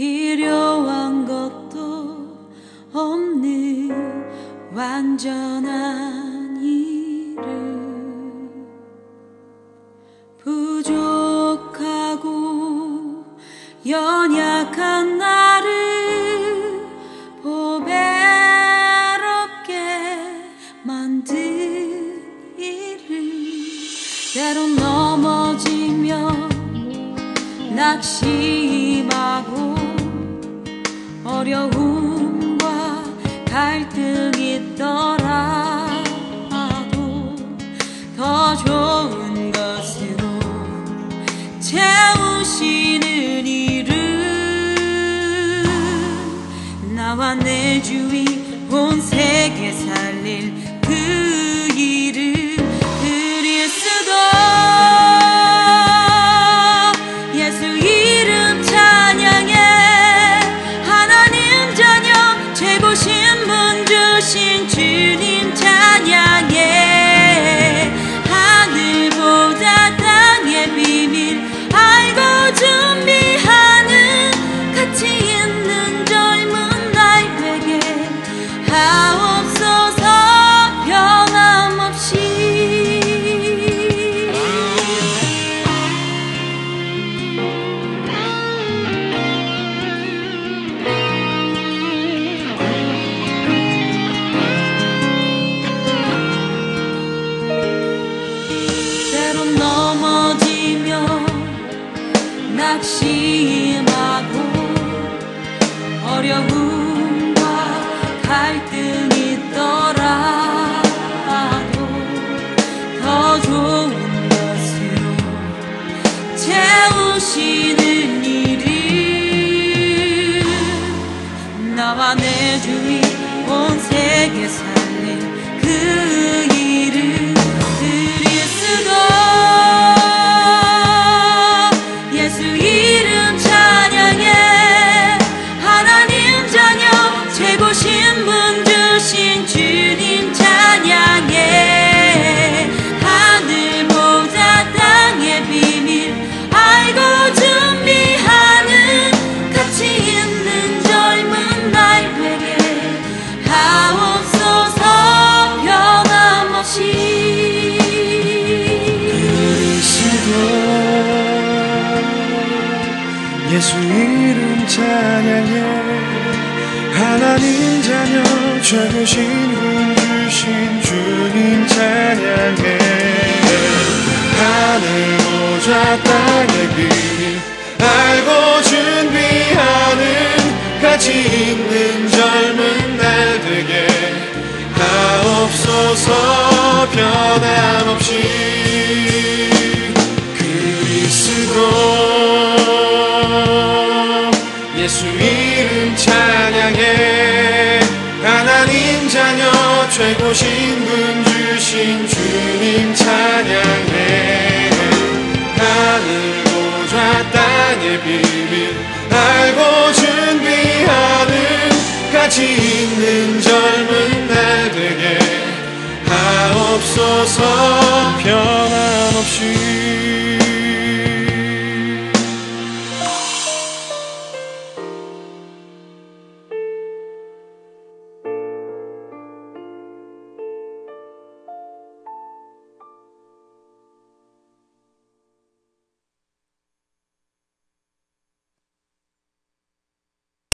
필요한 것도 없는 완전한 이름 부족하고 연약한 나를 보배롭게 만든 때론 넘어지며 낙심하고 어려움과 갈등이 있더라도 더 좋은 것으로 채우시는 이름. 나와 내 주위 온 세계 살 낙심하고 어려움과 갈등이 있더라도 더 좋은 것으로 채우시는 이름 나와 내 주위 온 세계 살 예수 이름 찬양해. 하나님 자녀 최고신 분 주신 주님 찬양해. 하늘보자 땅의 비밀 알고 준비하는 가치 있는 젊은 날 되게 하옵소서 변함없이 최고 신분 주신 주님 찬양해. 하늘보좌 땅의 비밀 알고 준비하는 가치 있는 젊은 날 되게 하옵소서. 변함없이